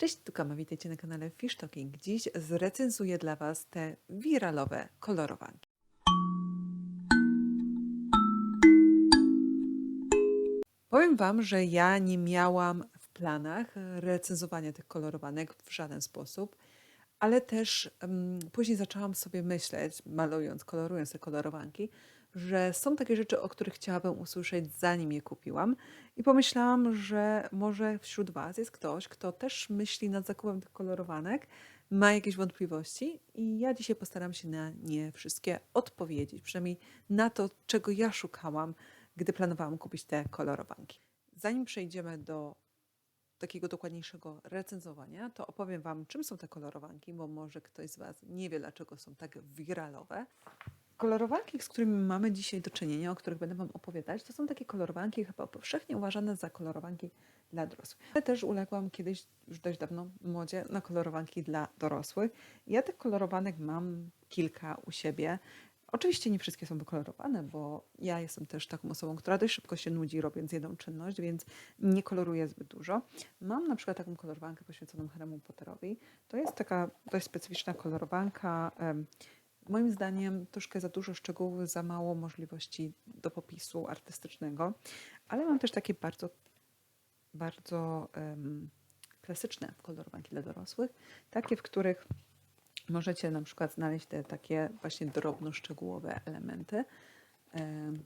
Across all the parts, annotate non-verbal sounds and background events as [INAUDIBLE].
Cześć, tu Kama, witajcie na kanale Fish Talking. Dziś zrecenzuję dla Was te wiralowe kolorowanki. Powiem Wam, że ja nie miałam w planach recenzowania tych kolorowanek w żaden sposób, ale też um, później zaczęłam sobie myśleć, malując, kolorując te kolorowanki, że są takie rzeczy, o których chciałabym usłyszeć, zanim je kupiłam. I pomyślałam, że może wśród Was jest ktoś, kto też myśli nad zakupem tych kolorowanek, ma jakieś wątpliwości, i ja dzisiaj postaram się na nie wszystkie odpowiedzieć, przynajmniej na to, czego ja szukałam, gdy planowałam kupić te kolorowanki. Zanim przejdziemy do takiego dokładniejszego recenzowania, to opowiem Wam, czym są te kolorowanki, bo może ktoś z Was nie wie, dlaczego są tak wiralowe. Kolorowanki, z którymi mamy dzisiaj do czynienia, o których będę Wam opowiadać, to są takie kolorowanki chyba powszechnie uważane za kolorowanki dla dorosłych. Ja też uległam kiedyś, już dość dawno, modzie na kolorowanki dla dorosłych. Ja tych kolorowanek mam kilka u siebie. Oczywiście nie wszystkie są wykolorowane, bo ja jestem też taką osobą, która dość szybko się nudzi robiąc jedną czynność, więc nie koloruję zbyt dużo. Mam na przykład taką kolorowankę poświęconą Harry'emu Potterowi. To jest taka dość specyficzna kolorowanka. Moim zdaniem troszkę za dużo szczegółów, za mało możliwości do popisu artystycznego, ale mam też takie bardzo, bardzo em, klasyczne kolorowanki dla dorosłych, takie, w których możecie na przykład znaleźć te takie właśnie drobno-szczegółowe elementy. Em,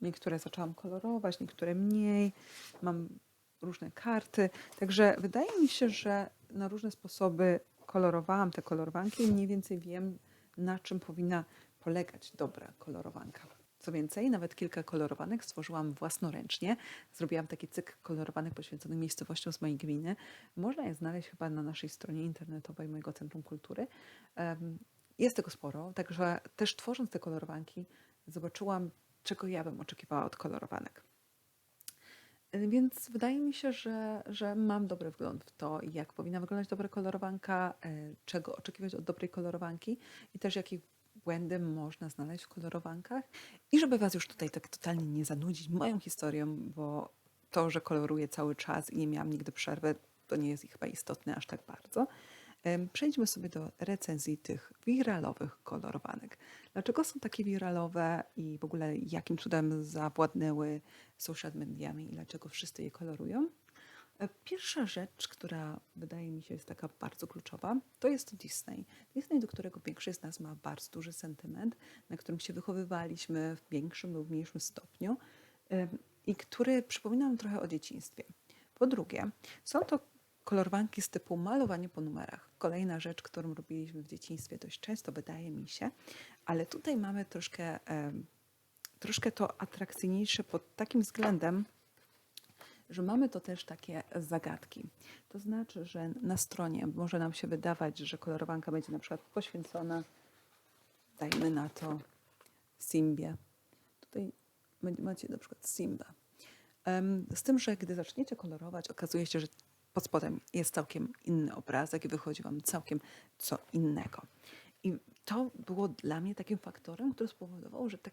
Niektóre zaczęłam kolorować, niektóre mniej. Mam różne karty. Także wydaje mi się, że na różne sposoby kolorowałam te kolorowanki i mniej więcej wiem, na czym powinna polegać dobra kolorowanka. Co więcej, nawet kilka kolorowanek stworzyłam własnoręcznie. Zrobiłam taki cykl kolorowanek poświęcony miejscowościom z mojej gminy. Można je znaleźć chyba na naszej stronie internetowej mojego Centrum Kultury. Jest tego sporo, także też tworząc te kolorowanki zobaczyłam, czego ja bym oczekiwała od kolorowanek. Więc wydaje mi się, że, że mam dobry wgląd w to, jak powinna wyglądać dobra kolorowanka, y, czego oczekiwać od dobrej kolorowanki i też jakie błędy można znaleźć w kolorowankach. I żeby Was już tutaj tak totalnie nie zanudzić moją historią, bo to, że koloruję cały czas i nie miałam nigdy przerwy, to nie jest chyba istotne aż tak bardzo. Przejdźmy sobie do recenzji tych wiralowych kolorowanek. Dlaczego są takie wiralowe i w ogóle jakim cudem zawładnęły social mediami i dlaczego wszyscy je kolorują? E, Pierwsza rzecz, która wydaje mi się jest taka bardzo kluczowa, to jest Disney. Disney, do którego większość z nas ma bardzo duży sentyment, na którym się wychowywaliśmy w większym lub mniejszym stopniu i który przypomina nam trochę o dzieciństwie. Po drugie, są to kolorowanki z typu malowanie po numerach. Kolejna rzecz, którą robiliśmy w dzieciństwie dość często, wydaje mi się, ale tutaj mamy troszkę, troszkę to atrakcyjniejsze pod takim względem, że mamy to też takie zagadki. To znaczy, że na stronie może nam się wydawać, że kolorowanka będzie na przykład poświęcona, dajmy na to, Simbie. Tutaj ma- macie na przykład Simba. Z tym, że gdy zaczniecie kolorować, okazuje się, że pod spodem jest całkiem inny obrazek i wychodzi Wam całkiem co innego. I to było dla mnie takim faktorem, który spowodował, że ta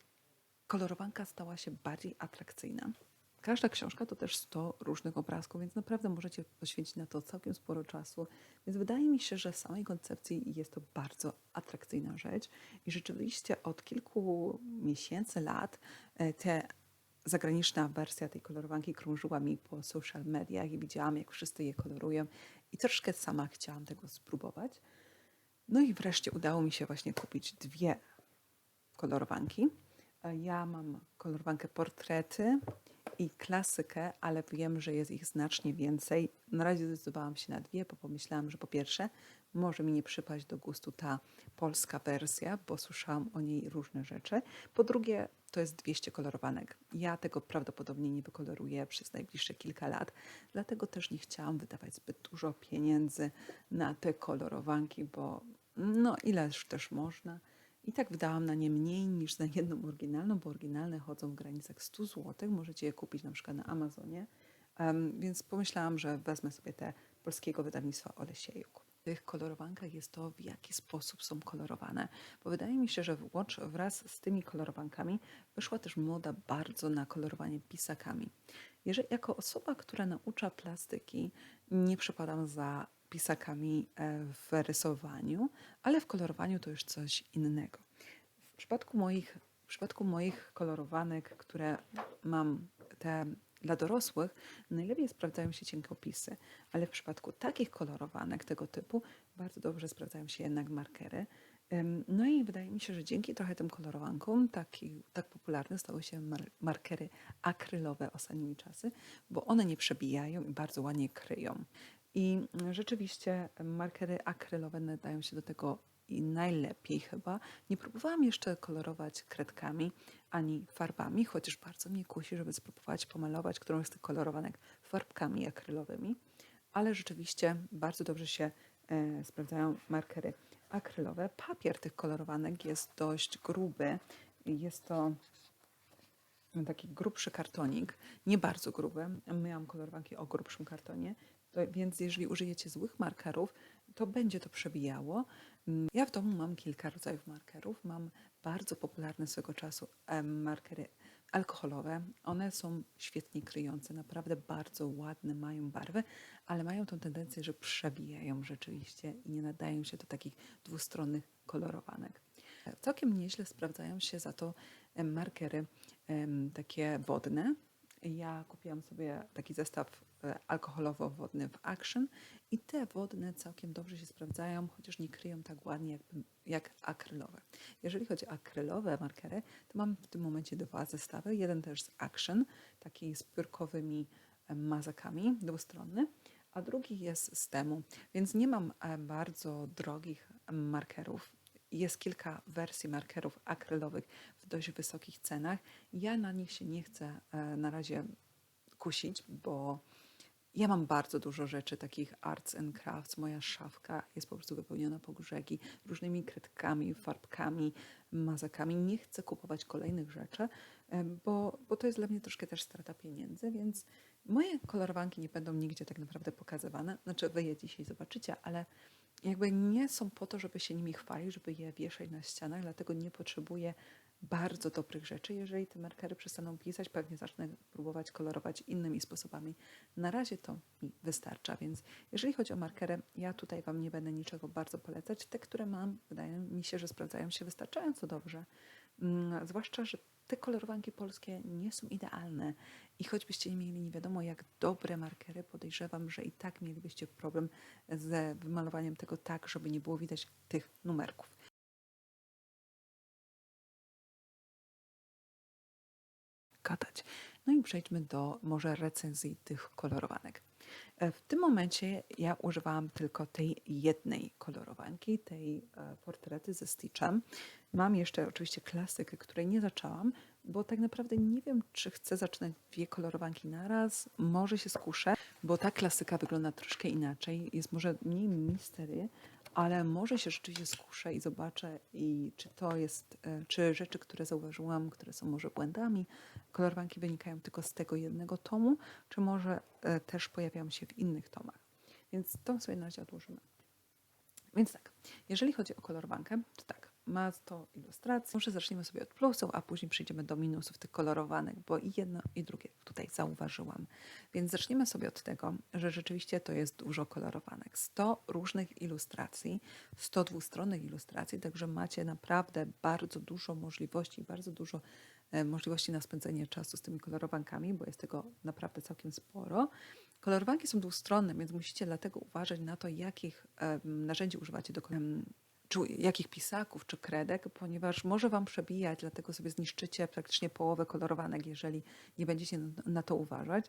kolorowanka stała się bardziej atrakcyjna. Każda książka to też 100 różnych obrazków, więc naprawdę możecie poświęcić na to całkiem sporo czasu. Więc wydaje mi się, że w samej koncepcji jest to bardzo atrakcyjna rzecz i rzeczywiście od kilku miesięcy, lat e, te zagraniczna wersja tej kolorowanki krążyła mi po social mediach i widziałam, jak wszyscy je kolorują i troszkę sama chciałam tego spróbować. No i wreszcie udało mi się właśnie kupić dwie kolorowanki. E, Ja mam kolorowankę portrety i klasykę, ale wiem, że jest ich znacznie więcej. Na razie zdecydowałam się na dwie, bo pomyślałam, że po pierwsze może mi nie przypaść do gustu ta polska wersja, bo słyszałam o niej różne rzeczy. Po drugie, to jest 200 kolorowanek. Ja tego prawdopodobnie nie wykoloruję przez najbliższe kilka lat, dlatego też nie chciałam wydawać zbyt dużo pieniędzy na te kolorowanki, bo no ileż też można. I tak wydałam na nie mniej niż na jedną oryginalną, bo oryginalne chodzą w granicach 100 zł. Możecie je kupić na przykład na Amazonie. Em, więc pomyślałam, że wezmę sobie te polskiego wydawnictwa Olesiejuk. W tych kolorowankach jest to, w jaki sposób są kolorowane. Bo wydaje mi się, że włącz wraz z tymi kolorowankami wyszła też moda bardzo na kolorowanie pisakami. Jeżeli jako osoba, która naucza plastyki, nie przepadam za pisakami e, w rysowaniu, ale w kolorowaniu to już coś innego. W przypadku moich, w przypadku moich kolorowanek, które mam te dla dorosłych, najlepiej sprawdzają się cienkopisy, ale w przypadku takich kolorowanek tego typu bardzo dobrze sprawdzają się jednak markery. No i wydaje mi się, że dzięki trochę tym kolorowankom taki, tak popularne stały się mar- markery akrylowe ostatnimi czasy, bo one nie przebijają i bardzo ładnie kryją. I rzeczywiście markery akrylowe nadają się do tego i najlepiej chyba. Nie próbowałam jeszcze kolorować kredkami ani farbami, chociaż bardzo mnie kusi, żeby spróbować pomalować którąś z tych kolorowanek farbkami akrylowymi, ale rzeczywiście bardzo dobrze się e, sprawdzają markery akrylowe. Papier tych kolorowanek jest dość gruby. Jest to taki grubszy kartonik, nie bardzo gruby. Miałam kolorowanki o grubszym kartonie, to, więc jeżeli użyjecie złych markerów, to będzie to przebijało. Mm, Ja w domu mam kilka rodzajów markerów. Mam bardzo popularne swego czasu markery alkoholowe. One są świetnie kryjące, naprawdę bardzo ładne, mają barwę, ale mają tą tendencję, że przebijają rzeczywiście i nie nadają się do takich dwustronnych kolorowanek. Całkiem nieźle sprawdzają się za to markery takie wodne. Ja kupiłam sobie taki zestaw e, alkoholowo-wodny w Action i te wodne całkiem dobrze się sprawdzają, chociaż nie kryją tak ładnie jak, jak akrylowe. Jeżeli chodzi o akrylowe markery, to mam w tym momencie dwa zestawy. Jeden też z Action, taki z piórkowymi em, mazakami, dwustronny, a drugi jest z temu, więc nie mam e, bardzo drogich markerów. Jest kilka wersji markerów akrylowych w dość wysokich cenach. Ja na nich się nie chcę e, na razie kusić, bo ja mam bardzo dużo rzeczy takich arts and crafts. Moja szafka jest po prostu wypełniona po różnymi kredkami, farbkami, mazakami. Nie chcę kupować kolejnych rzeczy, e, bo, bo to jest dla mnie troszkę też strata pieniędzy, więc moje kolorowanki nie będą nigdzie tak naprawdę pokazywane. Znaczy wy je dzisiaj zobaczycie, ale jakby nie są po to, żeby się nimi chwalić, żeby je wieszać na ścianach, dlatego nie potrzebuję bardzo dobrych rzeczy. Jeżeli te markery przestaną pisać, pewnie zacznę próbować kolorować innymi sposobami. Na razie to mi wystarcza, więc jeżeli chodzi o markery, ja tutaj Wam nie będę niczego bardzo polecać. Te, które mam, wydaje mi się, że sprawdzają się wystarczająco dobrze. Mm, Zwłaszcza, że te kolorowanki polskie nie są idealne i choćbyście nie mieli nie wiadomo jak dobre markery, podejrzewam, że i tak mielibyście problem ze wymalowaniem tego tak, żeby nie było widać tych numerków. Gadać. No i przejdźmy do może recenzji tych kolorowanek. E, W tym momencie ja używałam tylko tej jednej kolorowanki, tej e, portrety ze Stitchem. Mam jeszcze oczywiście klasykę, której nie zaczęłam, bo tak naprawdę nie wiem, czy chcę zaczynać dwie kolorowanki naraz. Może się skuszę, bo ta klasyka wygląda troszkę inaczej. Jest może mniej mistery, ale może się rzeczywiście skuszę i zobaczę, i czy to jest, e, czy rzeczy, które zauważyłam, które są może błędami, kolorowanki wynikają tylko z tego jednego tomu, czy może e, też pojawiają się w innych tomach. Więc to sobie na razie odłożymy. Więc tak, jeżeli chodzi o kolorowankę, to tak, ma to ilustracje. Może zaczniemy sobie od plusów, a później przejdziemy do minusów tych kolorowanek, bo i jedno i drugie tutaj zauważyłam. Więc zaczniemy sobie od tego, że rzeczywiście to jest dużo kolorowanek. 100 różnych ilustracji, 100 dwustronnych ilustracji, także macie naprawdę bardzo dużo możliwości, bardzo dużo e, możliwości na spędzenie czasu z tymi kolorowankami, bo jest tego naprawdę całkiem sporo. Kolorowanki są dwustronne, więc musicie dlatego uważać na to, jakich narzędzi używacie do em, czy jakich pisaków czy kredek, ponieważ może Wam przebijać, dlatego sobie zniszczycie praktycznie połowę kolorowanek, jeżeli nie będziecie na- to uważać.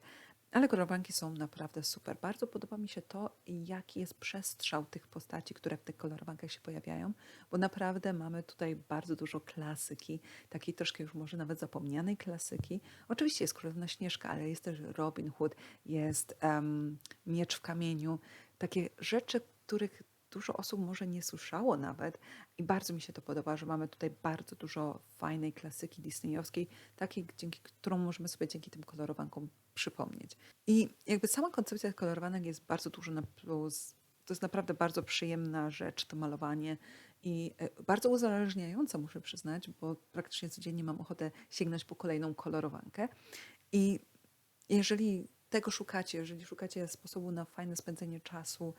Ale kolorowanki są naprawdę super. Bardzo podoba mi się to, jaki jest przestrzał tych postaci, które w tych kolorowankach się pojawiają, bo naprawdę mamy tutaj bardzo dużo klasyki, takiej troszkę już może nawet zapomnianej klasyki. Oczywiście jest Królewna Śnieżka, ale jest też Robin Hood, jest em, Miecz w kamieniu. Takie rzeczy, których dużo osób może nie słyszało nawet i bardzo mi się to podoba, że mamy tutaj bardzo dużo fajnej klasyki disneyowskiej, takiej, dzięki którą możemy sobie dzięki tym kolorowankom przypomnieć. I jakby sama koncepcja kolorowanek jest bardzo dużo na plus. To jest naprawdę bardzo przyjemna rzecz, to malowanie i e, bardzo uzależniająca, muszę przyznać, bo praktycznie codziennie mam ochotę sięgnąć po kolejną kolorowankę. I jeżeli tego szukacie, jeżeli szukacie sposobu na fajne spędzenie czasu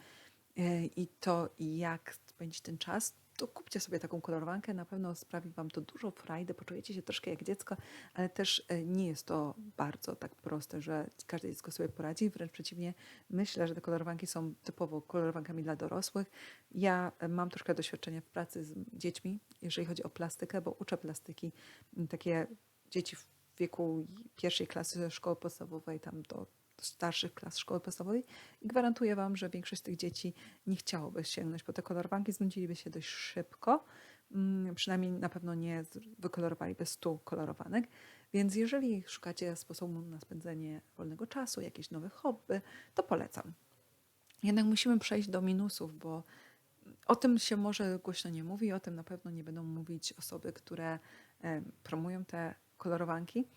i to, jak spędzić ten czas, to kupcie sobie taką kolorowankę. Na pewno sprawi Wam to dużo frajdy, poczujecie się troszkę jak dziecko, ale też e, nie jest to bardzo tak proste, że każde dziecko sobie poradzi. Wręcz przeciwnie, myślę, że te kolorowanki są typowo kolorowankami dla dorosłych. Ja e, mam troszkę doświadczenia w pracy z dziećmi, jeżeli chodzi o plastykę, bo uczę plastyki. Takie dzieci w wieku pierwszej klasy szkoły podstawowej, tam do starszych klas szkoły podstawowej i gwarantuję Wam, że większość tych dzieci nie chciałoby sięgnąć po te kolorowanki, znudziliby się dość szybko. Mm, Przynajmniej na pewno nie wykolorowaliby 100 kolorowanek. Więc jeżeli szukacie sposobu na spędzenie wolnego czasu, jakieś nowe hobby, to polecam. Jednak musimy przejść do minusów, bo o tym się może głośno nie mówi, o tym na pewno nie będą mówić osoby, które promują te kolorowanki,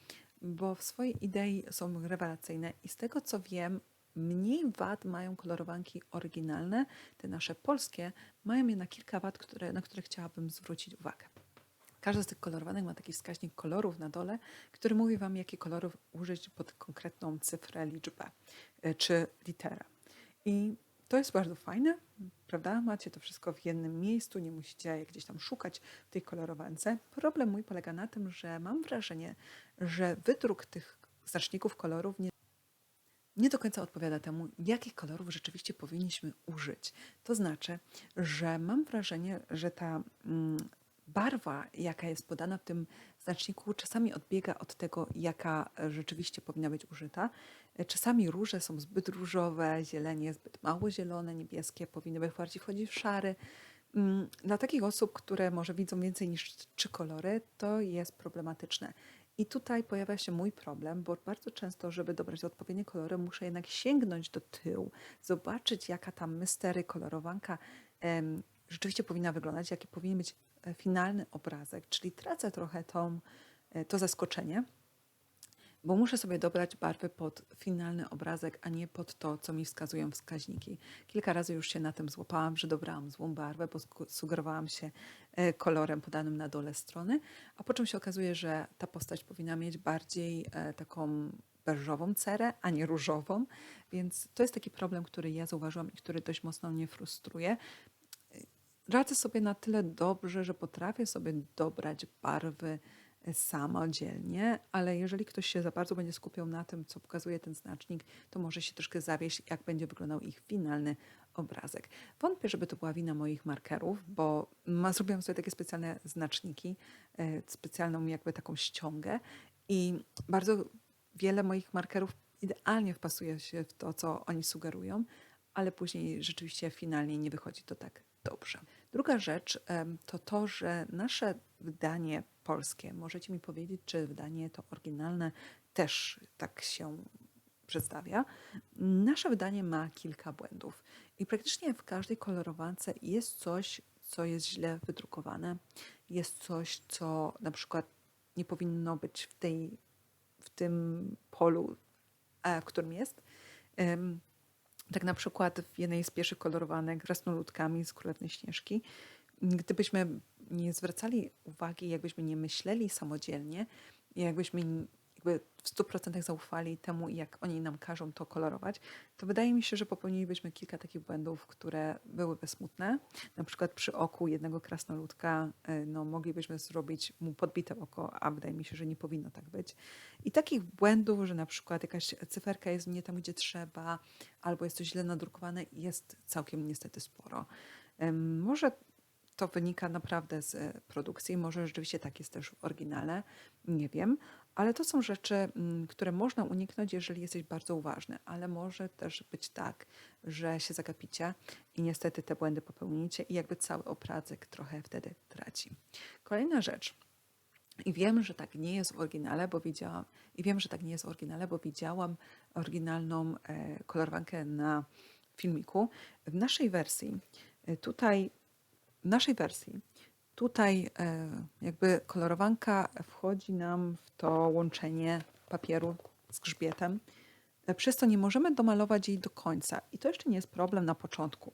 bo w swojej idei są rewelacyjne i z tego co wiem, mniej wad mają kolorowanki oryginalne, te nasze polskie, mają jednak kilka wad, które, na które chciałabym zwrócić uwagę. Każda z tych kolorowanek ma taki wskaźnik kolorów na dole, który mówi Wam, jakie kolorów użyć pod konkretną cyfrę, liczbę e, czy literę. I to jest bardzo fajne, prawda? Macie to wszystko w jednym miejscu, nie musicie gdzieś tam szukać w tej kolorowance. Problem mój polega na tym, że mam wrażenie, że wydruk tych znaczników kolorów nie nie do końca odpowiada temu, jakich kolorów rzeczywiście powinniśmy użyć. To znaczy, że mam wrażenie, że ta mm, barwa, jaka jest podana w tym znaczniku, czasami odbiega od tego, jaka rzeczywiście powinna być użyta. Czasami róże są zbyt różowe, zielenie zbyt mało zielone, niebieskie powinny być bardziej wchodzić w szary. Mm, Dla takich osób, które może widzą więcej niż trzy kolory, to jest problematyczne. I tutaj pojawia się mój problem, bo bardzo często, żeby dobrać odpowiednie kolory, muszę jednak sięgnąć do tyłu, zobaczyć, jaka ta mystery kolorowanka em, rzeczywiście powinna wyglądać, jaki powinien być finalny obrazek. Czyli tracę trochę tą, e, to zaskoczenie, bo muszę sobie dobrać barwy pod finalny obrazek, a nie pod to, co mi wskazują wskaźniki. Kilka razy już się na tym złapałam, że dobrałam złą barwę, bo sugerowałam się e, kolorem podanym na dole strony, a po czym się okazuje, że ta postać powinna mieć bardziej e, taką beżową cerę, a nie różową, więc to jest taki problem, który ja zauważyłam i który dość mocno mnie frustruje. Radzę sobie na tyle dobrze, że potrafię sobie dobrać barwy e, samodzielnie, ale jeżeli ktoś się za bardzo będzie skupiał na tym, co pokazuje ten znacznik, to może się troszkę zawieść, jak będzie wyglądał ich finalny obrazek. Wątpię, żeby to była wina moich markerów, bo ma, zrobiłam sobie takie specjalne znaczniki, e, specjalną jakby taką ściągę i bardzo wiele moich markerów idealnie wpasuje się w to, co oni sugerują, ale później rzeczywiście finalnie nie wychodzi to tak dobrze. Druga rzecz to to, że nasze wydanie polskie, możecie mi powiedzieć, czy wydanie to oryginalne też tak się przedstawia. Nasze wydanie ma kilka błędów i praktycznie w każdej kolorowance jest coś, co jest źle wydrukowane, jest coś, co na przykład nie powinno być w, tej, w tym polu, e, w którym jest. Tak na przykład w jednej z pierwszych kolorowanek krasnoludkami z Królewnej Śnieżki, gdybyśmy nie zwracali uwagi, jakbyśmy nie myśleli samodzielnie, jakbyśmy jakby w 100% zaufali temu, jak oni nam każą to kolorować, to wydaje mi się, że popełnilibyśmy kilka takich błędów, które byłyby smutne. Na przykład przy oku jednego krasnoludka y, no, moglibyśmy zrobić mu podbite oko, a wydaje mi się, że nie powinno tak być. I takich błędów, że na przykład jakaś cyferka jest nie tam, gdzie trzeba, albo jest coś źle nadrukowane, jest całkiem niestety sporo. Może to wynika naprawdę z produkcji, może rzeczywiście tak jest też w oryginale, nie wiem, ale to są rzeczy, mm, które można uniknąć, jeżeli jesteś bardzo uważny, ale może też być tak, że się zagapicie i niestety te błędy popełnicie i jakby cały obrazek trochę wtedy traci. Kolejna rzecz. I wiem, że tak nie jest w oryginale, bo widziałam, i wiem, że tak nie jest w oryginale, bo widziałam oryginalną e, kolorowankę na filmiku. W naszej wersji, e, tutaj, w naszej wersji, tutaj e, jakby kolorowanka wchodzi nam w to łączenie papieru z grzbietem. E, Przez to nie możemy domalować jej do końca. I to jeszcze nie jest problem na początku.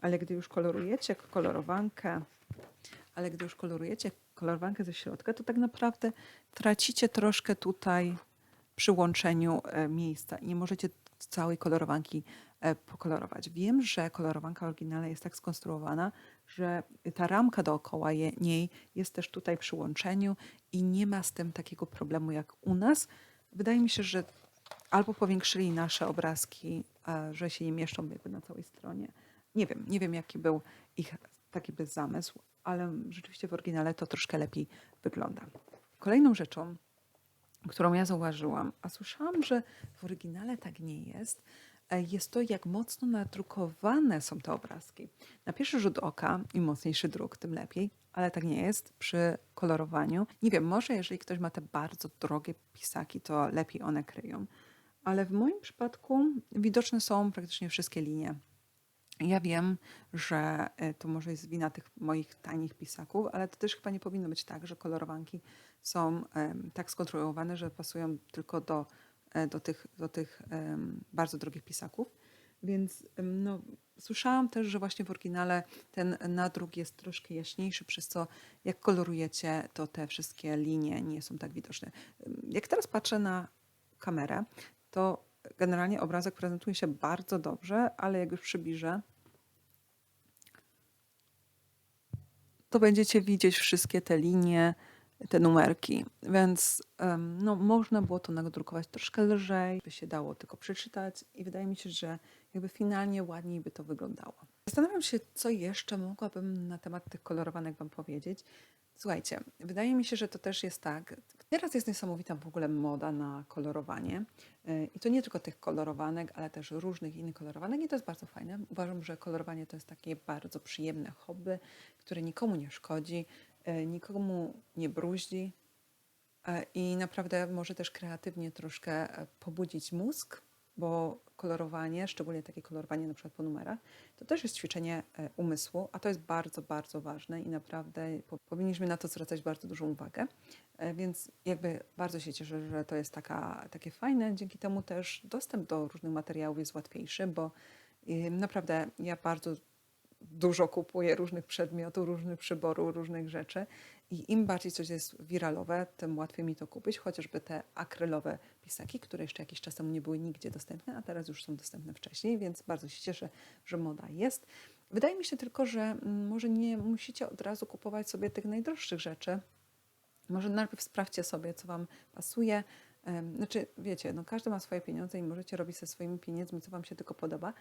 Ale gdy już kolorujecie kolorowankę ale gdy już kolorujecie kolorowankę ze środka, to tak naprawdę tracicie troszkę tutaj przy łączeniu e, miejsca i nie możecie całej kolorowanki pokolorować. Wiem, że kolorowanka oryginalna jest tak skonstruowana, że ta ramka dookoła niej jest też tutaj przy łączeniu i nie ma z tym takiego problemu jak u nas. Wydaje mi się, że albo powiększyli nasze obrazki, że się nie mieszczą jakby na całej stronie. Nie wiem, nie wiem jaki był ich taki by zamysł, ale rzeczywiście w oryginale to troszkę lepiej wygląda. Kolejną rzeczą, którą ja zauważyłam, a słyszałam, że w oryginale tak nie jest, jest to, jak mocno nadrukowane są te obrazki. Na pierwszy rzut oka, im mocniejszy druk, tym lepiej, ale tak nie jest przy kolorowaniu. Nie wiem, może jeżeli ktoś ma te bardzo drogie pisaki, to lepiej one kryją, ale w moim przypadku widoczne są praktycznie wszystkie linie. Ja wiem, że e, to może jest wina tych moich tanich pisaków, ale to też chyba nie powinno być tak, że kolorowanki są tak skonstruowane, że pasują tylko do, e, do tych, do tych bardzo drogich pisaków. Więc no, słyszałam też, że właśnie w oryginale ten nadruk jest troszkę jaśniejszy, przez co jak kolorujecie, to te wszystkie linie nie są tak widoczne. Jak teraz patrzę na kamerę, to generalnie obrazek prezentuje się bardzo dobrze, ale jak już przybliżę, to będziecie widzieć wszystkie te linie, te numerki, więc no, można było to nadrukować troszkę lżej, by się dało tylko przeczytać i wydaje mi się, że jakby finalnie ładniej by to wyglądało. Zastanawiam się, co jeszcze mogłabym na temat tych kolorowanek Wam powiedzieć. Słuchajcie, wydaje mi się, że to też jest tak. Teraz jest niesamowita w ogóle moda na kolorowanie. Yy, I to nie tylko tych kolorowanek, ale też różnych innych kolorowanek, i to jest bardzo fajne. Uważam, że kolorowanie to jest takie bardzo przyjemne hobby, które nikomu nie szkodzi, nikomu nie bruździ yy, i naprawdę może też kreatywnie troszkę e, pobudzić mózg, bo kolorowanie, szczególnie takie kolorowanie na przykład po numerach, to też jest ćwiczenie e, umysłu, a to jest bardzo, bardzo ważne i naprawdę po- powinniśmy na to zwracać bardzo dużą uwagę. E, Więc jakby bardzo się cieszę, że to jest taka, takie fajne. Dzięki temu też dostęp do różnych materiałów jest łatwiejszy, bo naprawdę ja bardzo dużo kupuję różnych przedmiotów, różnych przyborów, różnych rzeczy i im bardziej coś jest wiralowe, tym łatwiej mi to kupić, chociażby te akrylowe pisaki, które jeszcze jakiś czas temu nie były nigdzie dostępne, a teraz już są dostępne wcześniej, więc bardzo się cieszę, że moda jest. Wydaje mi się tylko, że mm, może nie musicie od razu kupować sobie tych najdroższych rzeczy, może najpierw sprawdźcie sobie, co Wam pasuje. Znaczy, wiecie, no każdy ma swoje pieniądze i możecie robić ze swoimi pieniędzmi, co Wam się tylko podoba,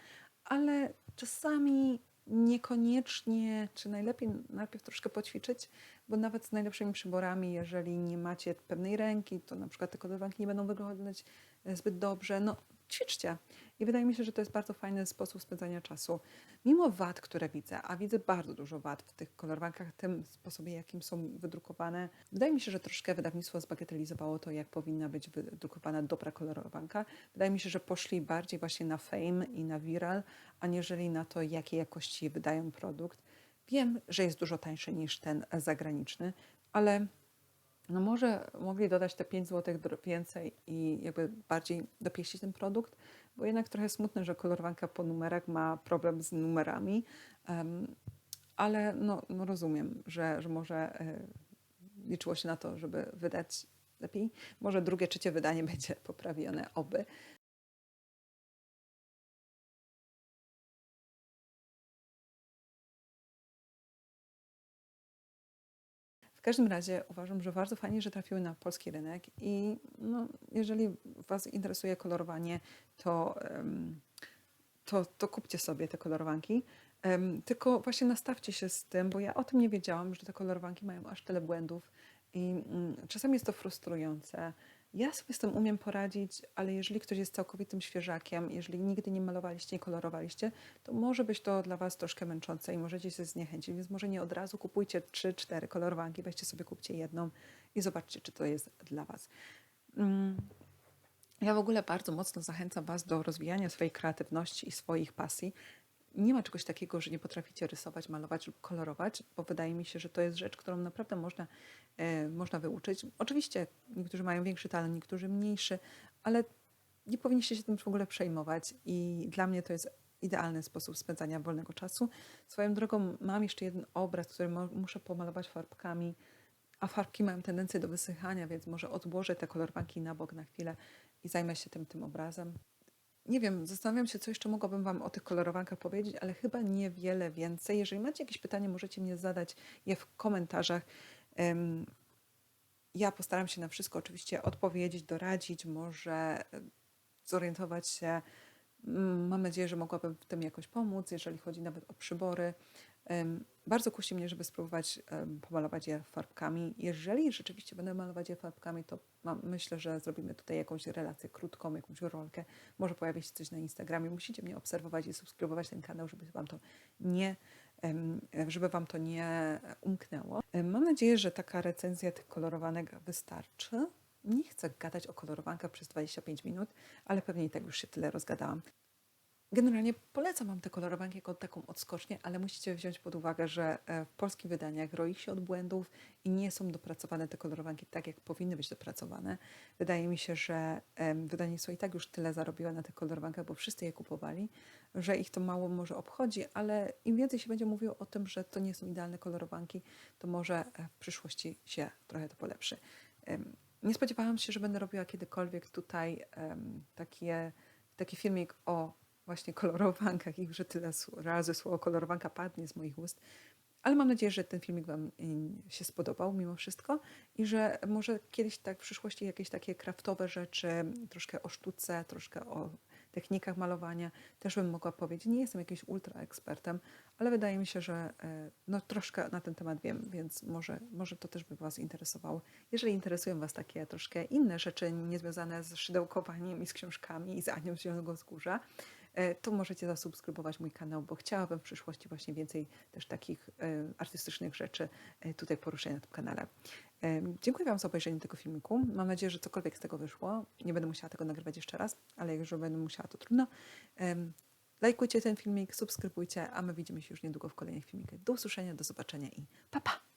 ale czasami niekoniecznie, czy najlepiej najpierw troszkę poćwiczyć, bo nawet z najlepszymi przyborami, jeżeli nie macie pewnej ręki, to na przykład te kolorowanki nie będą wyglądać e, zbyt dobrze. No, ćwiczcie. I wydaje mi się, że to jest bardzo fajny sposób spędzania czasu. Mimo wad, które widzę, a widzę bardzo dużo wad w tych kolorowankach, tym sposobie, jakim są wydrukowane, wydaje mi się, że troszkę wydawnictwo zbagatelizowało to, jak powinna być wydrukowana dobra kolorowanka. Wydaje mi się, że poszli bardziej właśnie na fame i na viral, aniżeli na to, jakiej jakości wydają produkt. Wiem, że jest dużo tańszy niż ten zagraniczny, ale no może mogli dodać te 5 zł więcej i jakby bardziej dopieścić ten produkt, bo jednak trochę smutne, że kolorowanka po numerach ma problem z numerami, em, ale no, no rozumiem, że, że może e, liczyło się na to, żeby wydać lepiej. Może drugie, trzecie wydanie [LAUGHS] będzie poprawione, oby. Każdym razie uważam, że bardzo fajnie, że trafiły na polski rynek i no, jeżeli Was interesuje kolorowanie, to, to, to kupcie sobie te kolorowanki. Tylko właśnie nastawcie się z tym, bo ja o tym nie wiedziałam, że te kolorowanki mają aż tyle błędów i mm, czasami jest to frustrujące. Ja sobie z tym umiem poradzić, ale jeżeli ktoś jest całkowitym świeżakiem, jeżeli nigdy nie malowaliście, nie kolorowaliście, to może być to dla Was troszkę męczące i możecie się zniechęcić, więc może nie od razu kupujcie 3-4 kolorowanki, weźcie sobie, kupcie jedną i zobaczcie, czy to jest dla Was. Mm, ja w ogóle bardzo mocno zachęcam Was do rozwijania swojej kreatywności i swoich pasji. Nie ma czegoś takiego, że nie potraficie rysować, malować lub kolorować, bo wydaje mi się, że to jest rzecz, którą naprawdę można, e, można wyuczyć. Oczywiście niektórzy mają większy talent, niektórzy mniejszy, ale nie powinniście się tym w ogóle przejmować i dla mnie to jest idealny sposób spędzania wolnego czasu. Swoją drogą mam jeszcze jeden obraz, który muszę pomalować farbkami, a farbki mają tendencję do wysychania, więc może odłożę te kolorowanki na bok na chwilę i zajmę się tym, tym obrazem. Nie wiem, zastanawiam się, co jeszcze mogłabym Wam o tych kolorowankach powiedzieć, ale chyba niewiele więcej. Jeżeli macie jakieś pytanie, możecie mnie zadać je w komentarzach. Ja postaram się na wszystko oczywiście odpowiedzieć, doradzić, może zorientować się. Mm, Mam nadzieję, że mogłabym w tym jakoś pomóc, jeżeli chodzi nawet o przybory. Bardzo kusi mnie, żeby spróbować pomalować je farbkami. Jeżeli rzeczywiście będę malować je farbkami, to mam, myślę, że zrobimy tutaj jakąś relację krótką, jakąś rolkę. Może pojawi się coś na Instagramie. Musicie mnie obserwować i subskrybować ten kanał, żeby Wam to nie, żeby Wam to nie umknęło. Mam nadzieję, że taka recenzja tych kolorowanek wystarczy. Nie chcę gadać o kolorowankach przez 25 minut, ale pewnie i tak już się tyle rozgadałam. Generalnie polecam Wam te kolorowanki jako taką odskocznię, ale musicie wziąć pod uwagę, że e, w polskich wydaniach roi się od błędów i nie są dopracowane te kolorowanki tak, jak powinny być dopracowane. Wydaje mi się, że wydawnictwo i tak już tyle zarobiło na tych kolorowankach, bo wszyscy je kupowali, że ich to mało może obchodzi, ale im więcej się będzie mówiło o tym, że to nie są idealne kolorowanki, to może e, w przyszłości się trochę to polepszy. Nie spodziewałam się, że będę robiła kiedykolwiek tutaj takie, taki filmik o właśnie kolorowankach i że tyle razy słowo kolorowanka padnie z moich ust. Ale mam nadzieję, że ten filmik Wam y, się spodobał mimo wszystko i że może kiedyś tak w przyszłości jakieś takie kraftowe rzeczy, troszkę o sztuce, troszkę o technikach malowania też bym mogła powiedzieć. Nie jestem jakimś ultra ekspertem, ale wydaje mi się, że e, no, troszkę na ten temat wiem, więc może, może to też by Was interesowało. Jeżeli interesują Was takie troszkę inne rzeczy niezwiązane z szydełkowaniem i z książkami i z Anią z Zielonego Wzgórza, to możecie zasubskrybować mój kanał, bo chciałabym w przyszłości właśnie więcej też takich e, artystycznych rzeczy e, tutaj poruszać na tym kanale. E, Dziękuję Wam za obejrzenie tego filmiku. Mam nadzieję, że cokolwiek z tego wyszło. Nie będę musiała tego nagrywać jeszcze raz, ale jak już będę musiała, to trudno. Lajkujcie ten filmik, subskrybujcie, a my widzimy się już niedługo w kolejnych filmikach. Do usłyszenia, do zobaczenia i pa pa!